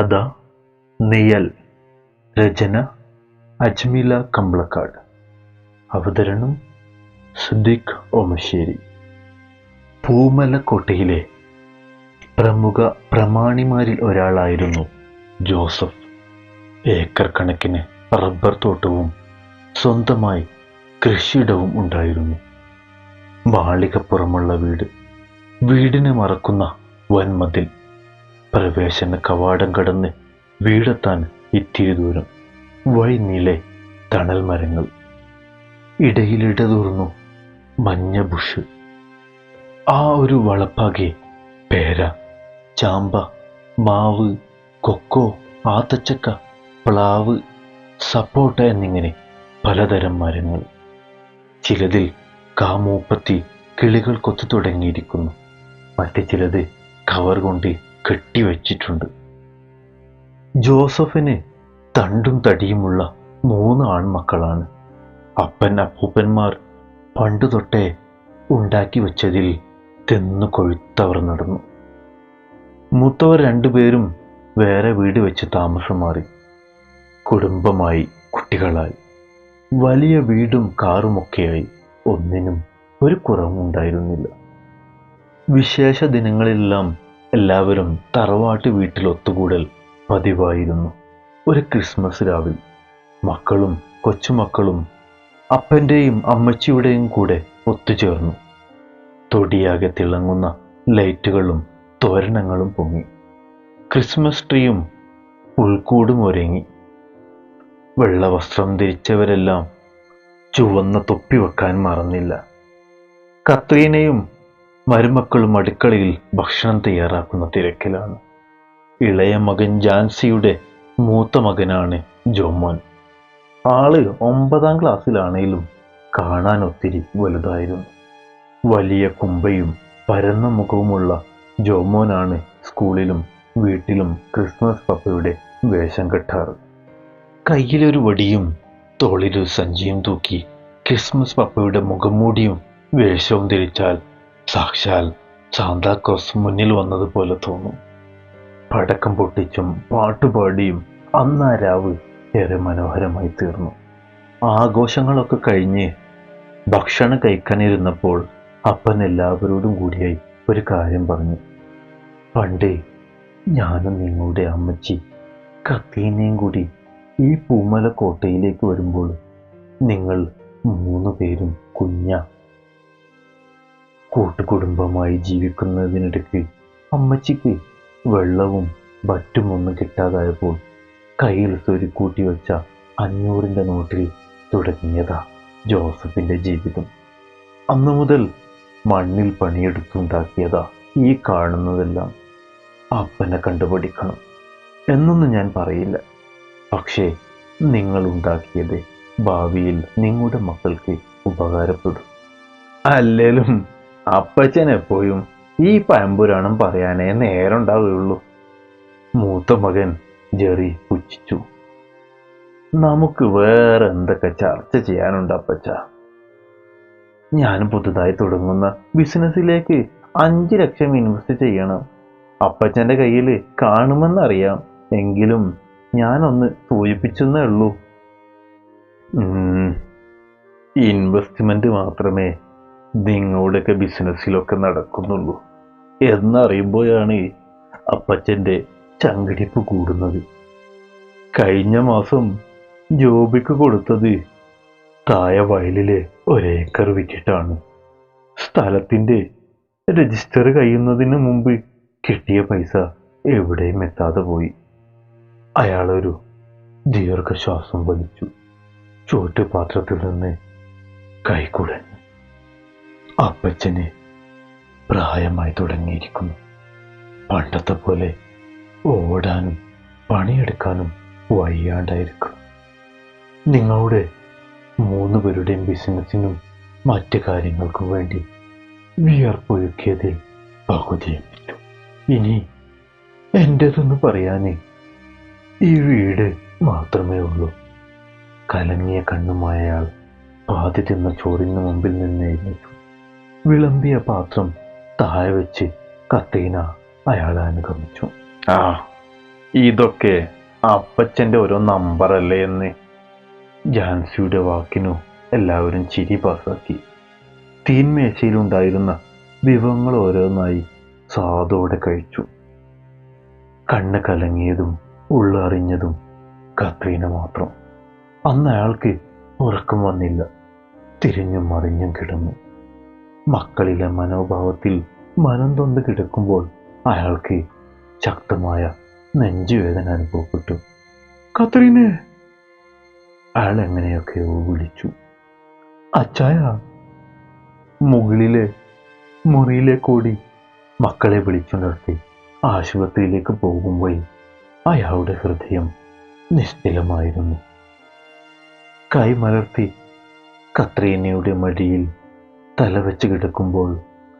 കഥ നെയ്യൽ രചന അജ്മീല കമ്പളക്കാട്. അവതരണം സുദ്ദീഖ് ഓമശ്ശേരി. പൂമലക്കോട്ടയിലെ പ്രമുഖ പ്രമാണിമാരിൽ ഒരാളായിരുന്നു ജോസഫ്. ഏക്കർ കണക്കിന് റബ്ബർ തോട്ടവും സ്വന്തമായി കൃഷിയിടവും ഉണ്ടായിരുന്നു. മാളികപ്പുറമുള്ള വീട് വീടിനെ മറക്കുന്ന വൻമതിൽ പ്രവേശന കവാടം കടന്ന് വീടെത്താൻ ഇത്തിരി ദൂരം. വഴി നീലെ തണൽ മരങ്ങൾ. ഇടയിലിടതൂർന്നു മഞ്ഞ ബുഷ്. ആ ഒരു വളപ്പാകെ പേര ചാമ്പ മാവ് കൊക്കോ ആത്തച്ചക്ക പ്ലാവ് സപ്പോട്ട എന്നിങ്ങനെ പലതരം മരങ്ങൾ. ചിലതിൽ കാമൂപ്പത്തി കിളികൾ കൊത്തു തുടങ്ങിയിരിക്കുന്നു മറ്റു ചിലത് കവർ കൊണ്ട് കെട്ടിവച്ചിട്ടുണ്ട്. ജോസഫിന് തണ്ടും തടിയുമുള്ള മൂന്ന് ആൺമക്കളാണ്. അപ്പൻ അപ്പൂപ്പന്മാർ പണ്ടു തൊട്ടേ ഉണ്ടാക്കി വെച്ചതിൽ തിന്നു കൊഴുത്തവർ നടന്നു. മൂത്തവർ രണ്ടുപേരും വേറെ വീട് വെച്ച് താമസം മാറി. കുടുംബമായി കുട്ടികളായി. വലിയ വീടും കാറുമൊക്കെയായി. ഒന്നിനും ഒരു കുറവുണ്ടായിരുന്നില്ല വിശേഷ ദിനങ്ങളിലെല്ലാം എല്ലാവരും തറവാട്ട് വീട്ടിൽ ഒത്തുകൂടൽ പതിവായിരുന്നു. ഒരു ക്രിസ്മസ് രാവിൽ മക്കളും കൊച്ചുമക്കളും അപ്പന്റെയും അമ്മച്ചിയുടെയും കൂടെ ഒത്തുചേർന്നു. തൊടിയാകെ തിളങ്ങുന്ന ലൈറ്റുകളും തോരണങ്ങളും പൊങ്ങി. ക്രിസ്മസ് ട്രീയും ഉൾക്കൂടും ഒരുങ്ങി. വെള്ളവസ്ത്രം ധരിച്ചവരെല്ലാം ചുവന്ന തൊപ്പി വെക്കാൻ മറന്നില്ല. കത്രീനയും മരുമക്കളും അടുക്കളയിൽ ഭക്ഷണം തയ്യാറാക്കുന്ന തിരക്കിലാണ്. ഇളയ മകൻ ജാൻസിയുടെ മൂത്ത മകനാണ് ജോമോൻ. ആൾ ഒമ്പതാം ക്ലാസ്സിലാണേലും കാണാൻ ഒത്തിരി വലുതായിരുന്നു. വലിയ കുമ്പയും പരന്ന മുഖവുമുള്ള ജോമോനാണ് സ്കൂളിലും വീട്ടിലും ക്രിസ്മസ് പപ്പയുടെ വേഷം കെട്ടാറ്. കയ്യിലൊരു വടിയും തോളിലൊരു സഞ്ചിയും തൂക്കി ക്രിസ്മസ് പപ്പയുടെ മുഖംമൂടിയും വേഷവും ധരിച്ചാൽ സാക്ഷാൽ സാന്താക്രോസ് മുന്നിൽ വന്നതുപോലെ തോന്നും. പടക്കം പൊട്ടിച്ചും പാട്ടുപാടിയും അന്ന് ആ രാവ് ഏറെ മനോഹരമായി തീർന്നു. ആഘോഷങ്ങളൊക്കെ കഴിഞ്ഞ് ഭക്ഷണം കഴിക്കാനിരുന്നപ്പോൾ അപ്പൻ എല്ലാവരോടും കൂടിയായി ഒരു കാര്യം പറഞ്ഞു. പണ്ടേ ഞാനും നിങ്ങളുടെ അമ്മച്ചി കത്തീനയും കൂടി ഈ പൂമല കോട്ടയിലേക്ക് വരുമ്പോൾ നിങ്ങൾ മൂന്ന് പേരും കുഞ്ഞ കൂട്ടുകുടുംബമായി ജീവിക്കുന്നതിനിടയ്ക്ക് അമ്മച്ചിക്ക് വെള്ളവും ബറ്റുമൊന്നും കിട്ടാതായപ്പോൾ കയ്യിൽ സ്വരുക്കൂട്ടി വെച്ച അഞ്ഞൂറിന്റെ നോട്ടിൽ തുടങ്ങിയതാ ജോസഫിന്റെ ജീവിതം. അന്നു മുതൽ മണ്ണിൽ പണിയെടുത്തുണ്ടാക്കിയതാ ഈ കാണുന്നതെല്ലാം അപ്പനെ കണ്ടുപിടിക്കണം എന്നൊന്നും ഞാൻ പറയില്ല. പക്ഷേ നിങ്ങൾ ഉണ്ടാക്കിയത് ഭാവിയിൽ നിങ്ങളുടെ മക്കൾക്ക് ഉപകാരപ്പെടും. അല്ലേലും അപ്പച്ചൻ എപ്പോഴും ഈ പഴമ്പുരാണം പറയാനേ നേരം ഉണ്ടാവുകയുള്ളൂ മൂത്ത മകൻ ജെറി പുച്ഛിച്ചു. നമുക്ക് വേറെ എന്തൊക്കെ ചർച്ച ചെയ്യാനുണ്ട് അപ്പച്ച? ഞാൻ പുതുതായി തുടങ്ങുന്ന ബിസിനസ്സിലേക്ക് അഞ്ച് ലക്ഷം ഇൻവെസ്റ്റ് ചെയ്യണം. അപ്പച്ചന്റെ കയ്യിൽ കാണുമെന്നറിയാം. എങ്കിലും ഞാനൊന്ന് സൂചിപ്പിച്ചെന്നേ ഉള്ളൂ. ഇൻവെസ്റ്റ്മെന്റ് മാത്രമേ നിങ്ങളുടെയൊക്കെ ബിസിനസ്സിലൊക്കെ നടക്കുന്നുള്ളൂ. എന്നറിയുമ്പോഴാണ് അപ്പച്ചന്റെ ചങ്കടിപ്പ് കൂടുന്നത്. കഴിഞ്ഞ മാസം ജോബിക്ക് കൊടുത്തത് താഴെ വയലിലെ ഒരേക്കർ വിറ്റിട്ടാണ്. സ്ഥലത്തിന്റെ രജിസ്റ്റർ കഴിയുന്നതിന് മുമ്പ് കിട്ടിയ പൈസ എവിടെയും എത്താതെ പോയി. അയാളൊരു ദീർഘശ്വാസം വലിച്ചു. ചോറ്റുപാത്രത്തിൽ നിന്ന് കൈക്കുടഞ്ഞു അപ്പച്ചന് പ്രായമായി തുടങ്ങിയിരിക്കുന്നു. പണ്ടത്തെ പോലെ ഓടാനും പണിയെടുക്കാനും വയ്യാണ്ടായിരിക്കും നിങ്ങളുടെ മൂന്ന് പേരുടെയും ബിസിനസ്സിനും മറ്റ് കാര്യങ്ങൾക്കും വേണ്ടി വിയർപ്പൊഴുക്കിയതിൽ പകുതിയും ഇനി എന്റെതെന്ന് പറയാനേ? ഈ വീട് മാത്രമേ ഉള്ളൂ. കലങ്ങിയ കണ്ണുമായ ആൾ പാതി തിന്ന ചോറിന് മുമ്പിൽ നിന്ന് എഴുന്നേറ്റു. വിളമ്പിയ പാത്രം താഴെ വെച്ച് കത്തീന അയാളെ അനുഗമിച്ചു. ആ ഇതൊക്കെ അപ്പച്ചന്റെ ഓരോ നമ്പറല്ലേ എന്ന് ജാൻസിയുടെ വാക്കിനു എല്ലാവരും ചിരി പാസാക്കി. തീൻമേശയിലുണ്ടായിരുന്ന വിഭവങ്ങൾ ഓരോന്നായി സ്വാദോടെ കഴിച്ചു. കണ്ണ് കലങ്ങിയതും ഉള്ളറിഞ്ഞതും കത്രീന മാത്രം. അന്ന് അയാൾക്ക് ഉറക്കം വന്നില്ല. തിരിഞ്ഞും മറിഞ്ഞും കിടന്നു. മക്കളിലെ മനോഭാവത്തിൽ മനം തൊണ്ട് കിടക്കുമ്പോൾ അയാൾക്ക് ശക്തമായ നെഞ്ചുവേദന അനുഭവപ്പെട്ടു. കത്രീനെ അയാൾ എങ്ങനെയൊക്കെയോ വിളിച്ചു. അച്ചായ മുകളിലെ മുറിയിലെ കൂടി മക്കളെ വിളിച്ചുണർത്തി ആശുപത്രിയിലേക്ക് പോകുമ്പോൾ അയാളുടെ ഹൃദയം നിശ്ചലമായിരുന്നു. കൈമലർത്തി കത്രീനയുടെ മടിയിൽ തലവെച്ച് കിടക്കുമ്പോൾ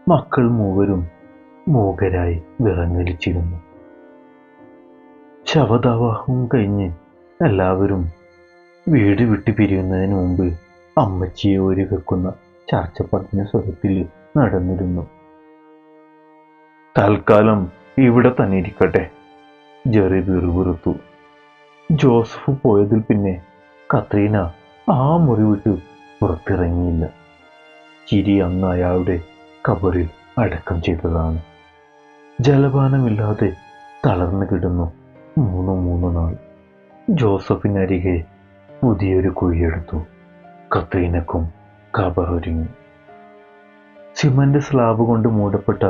മക്കൾ മൂവരും മൂകരായി വിറങ്ങലിച്ചിരുന്നു. ശവദാവാഹവും കഴിഞ്ഞ് എല്ലാവരും വീട് വിട്ടു പിരിയുന്നതിന് മുമ്പ് അമ്മച്ചിയെ ഒരു വെക്കുന്ന ചർച്ച പതിഞ്ഞ സ്വരത്തിൽ നടന്നിരുന്നു. തൽക്കാലം ഇവിടെ തന്നെ ഇരിക്കട്ടെ ജെറി പിറുപിറുത്തു ജോസഫ് പോയതിൽ പിന്നെ കത്രീന ആ മുറി വിട്ട് പുറത്തിറങ്ങിയില്ല. ചിരി അന്ന് അയാളുടെ കബറിൽ അടക്കം ചെയ്തതാണ്. ജലപാനമില്ലാതെ തളർന്നു കിടന്നു മൂന്ന് മൂന്ന് നാൾ. ജോസഫിനരികെ പുതിയൊരു കുഴിയെടുത്തു. കത്രീനക്കും കബറൊരുങ്ങി. സിമന്റ് സ്ലാബ് കൊണ്ട് മൂടപ്പെട്ട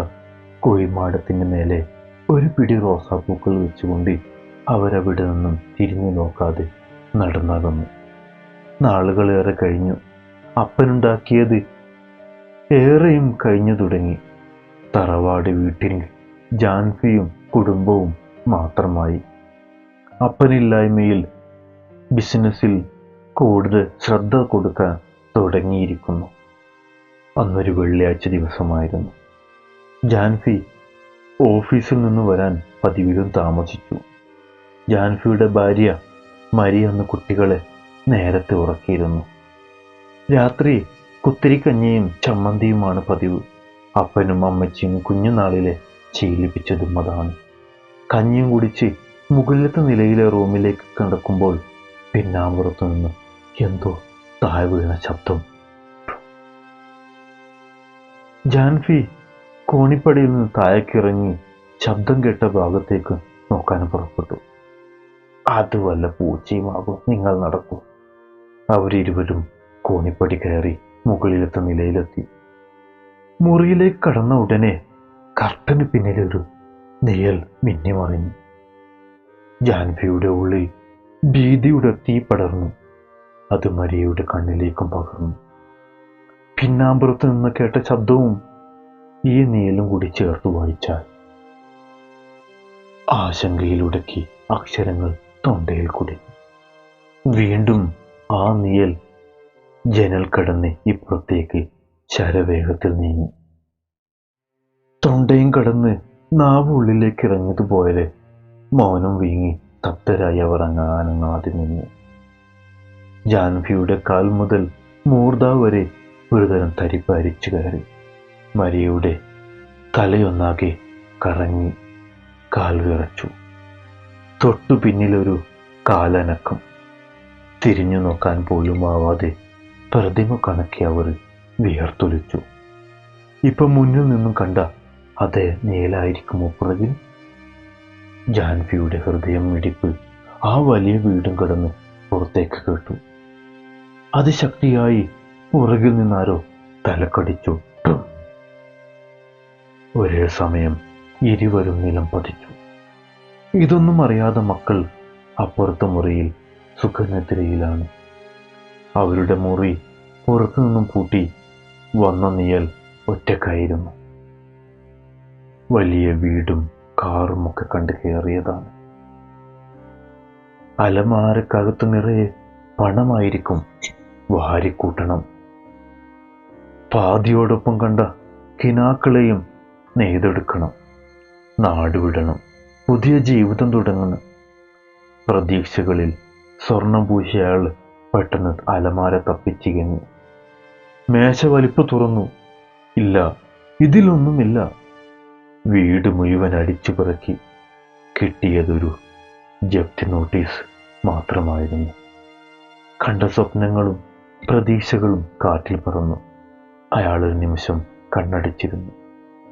കുഴിമാടത്തിന് മേലെ ഒരു പിടി റോസാപ്പൂക്കൾ വെച്ചുകൊണ്ട് അവരവിടെ നിന്നും തിരിഞ്ഞു നോക്കാതെ നടന്നകന്നു. നാളുകളേറെ കഴിഞ്ഞു. അപ്പനുണ്ടാക്കിയത് ഏറെയും കഴിഞ്ഞു തുടങ്ങി. തറവാട് വീട്ടിൽ ജാൻസിയും കുടുംബവും മാത്രമായി. അപ്പനില്ലായ്മയിൽ ബിസിനസ്സിൽ കൂടുതൽ ശ്രദ്ധ കൊടുക്കാൻ തുടങ്ങിയിരിക്കുന്നു. അന്നൊരു വെള്ളിയാഴ്ച ദിവസമായിരുന്നു. ജാൻസി ഓഫീസിൽ നിന്ന് വരാൻ പതിവിലും താമസിച്ചു. ജാൻഫിയുടെ ഭാര്യ മരി എന്ന കുട്ടികളെ നേരത്തെ ഉറക്കിയിരുന്നു. രാത്രി കുത്തിരിക്കഞ്ഞിയും ചമ്മന്തിയുമാണ് പതിവ്. അപ്പനും അമ്മച്ചിയും കുഞ്ഞുനാളിലെ ശീലിപ്പിച്ചതും അതാണ്. കഞ്ഞിയും കുടിച്ച് മുകളിലത്തെ നിലയിലെ റൂമിലേക്ക് കിടക്കുമ്പോൾ പിന്നാമ്പുറത്തു നിന്ന് എന്തോ താഴെ വീണ ശബ്ദം. ജാൻഫി കോണിപ്പടിയിൽ നിന്ന് താഴേക്കിറങ്ങി ശബ്ദം കേട്ട ഭാഗത്തേക്ക് നോക്കാൻ പുറപ്പെട്ടു. അത് വല്ല പൂച്ചയുമാകും നിങ്ങൾ നടക്കൂ. അവരിരുവരും കോണിപ്പടി കയറി മുകളിലത്തെ നിലയിലെത്തി. മുറിയിലേക്ക് കടന്ന ഉടനെ കർട്ടന് പിന്നിലൊരു നിഴൽ മിന്നിമറിഞ്ഞു ജാൻവിയുടെ ഉള്ളിൽ ഭീതിയുടെ തീ പടർന്നു. അത് മരിയയുടെ കണ്ണിലേക്കും പകർന്നു. പിന്നാമ്പുറത്ത് നിന്ന് കേട്ട ശബ്ദവും ഈ നീലും കൂടി ചേർത്ത് വായിച്ചാൽ. ആശങ്കയിലുടക്കി അക്ഷരങ്ങൾ തൊണ്ടയിൽ കുടി. വീണ്ടും ആ നീയൽ ജനൽ കടന്ന് ഇപ്പുറത്തേക്ക് ശരവേഗത്തിൽ നീങ്ങി. തൊണ്ടയും കടന്ന് നാവ് ഉള്ളിലേക്ക് ഇറങ്ങിയതുപോലെ മൗനം വീങ്ങി തപ്തരായി അവർ അങ്ങാനങ്ങാതെ നിന്നു. ജാൻഫിയുടെ കാൽ മുതൽ മൂർദ വരെ ഒരുതരം തരിപ്പരിച്ചു കയറി. മരിയുടെ തലയൊന്നാകെ കറങ്ങി കാൽ വിറച്ചു. തൊട്ടു പിന്നിലൊരു കാലനക്കം. തിരിഞ്ഞു നോക്കാൻ പോലും ആവാതെ പ്രതിമ കണക്കി അവർ വിയർത്തൊലിച്ചു. ഇപ്പൊ മുന്നിൽ നിന്നും കണ്ട അതേ നേലായിരിക്കുമോ പുറകിൽ ജാൻവിയുടെ ഹൃദയം മിടിപ്പ് ആ വലിയ വീടും കടന്ന് പുറത്തേക്ക് കേട്ടു. അതിശക്തിയായി പുറകിൽ നിന്നാരോ തലക്കടിച്ചു. ഒരേ സമയം ഇരുവരും നിലം പതിച്ചു. ഇതൊന്നും അറിയാതെ മക്കൾ അപ്പുറത്തെ മുറിയിൽ സുഖനിദ്രയിലാണ്. അവരുടെ മുറി പുറത്തു നിന്നും പൂട്ടി വന്ന നിയൽ ഒറ്റക്കായിരുന്നു. വലിയ വീടും കാറും ഒക്കെ കണ്ടു കയറിയതാണ്. അലമാരക്കകത്ത് നിറയെ പണമായിരിക്കും വാരിക്കൂട്ടണം. പാതിയോടൊപ്പം കണ്ട കിനാക്കളെയും നെയ്തെടുക്കണം. നാടുവിടണം. പുതിയ ജീവിതം തുടങ്ങണം. പ്രതീക്ഷകളിൽ സ്വർണം പൂശിയ പെട്ടെന്ന് അലമാര തപ്പിച്ചികഞ്ഞു മേശ വലിപ്പ് തുറന്നു. ഇല്ല ഇതിലൊന്നുമില്ല. വീട് മുഴുവൻ അടിച്ചു പിറക്കി. കിട്ടിയതൊരു ജപ്തി നോട്ടീസ് മാത്രമായിരുന്നു. കണ്ട സ്വപ്നങ്ങളും പ്രതീക്ഷകളും കാറ്റിൽ പറന്നു. അയാൾ ഒരു നിമിഷം കണ്ണടിച്ചിരുന്നു.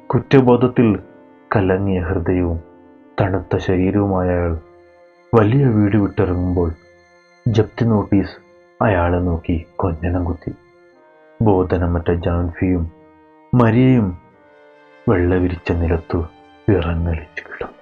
കുറ്റബോധത്തിൽ കലങ്ങിയ ഹൃദയവും തണുത്ത ശരീരവുമായ അയാൾ വലിയ വീട് വിട്ടിറങ്ങുമ്പോൾ ജപ്തി നോട്ടീസ് അയാളെ നോക്കി കൊഞ്ഞനം കുത്തി. ബോധനമറ്റ ജാൻഫിയും മരിയയും വെള്ളവിരിച്ച നിലത്തു വിറങ്ങലിച്ചു കിടന്നു.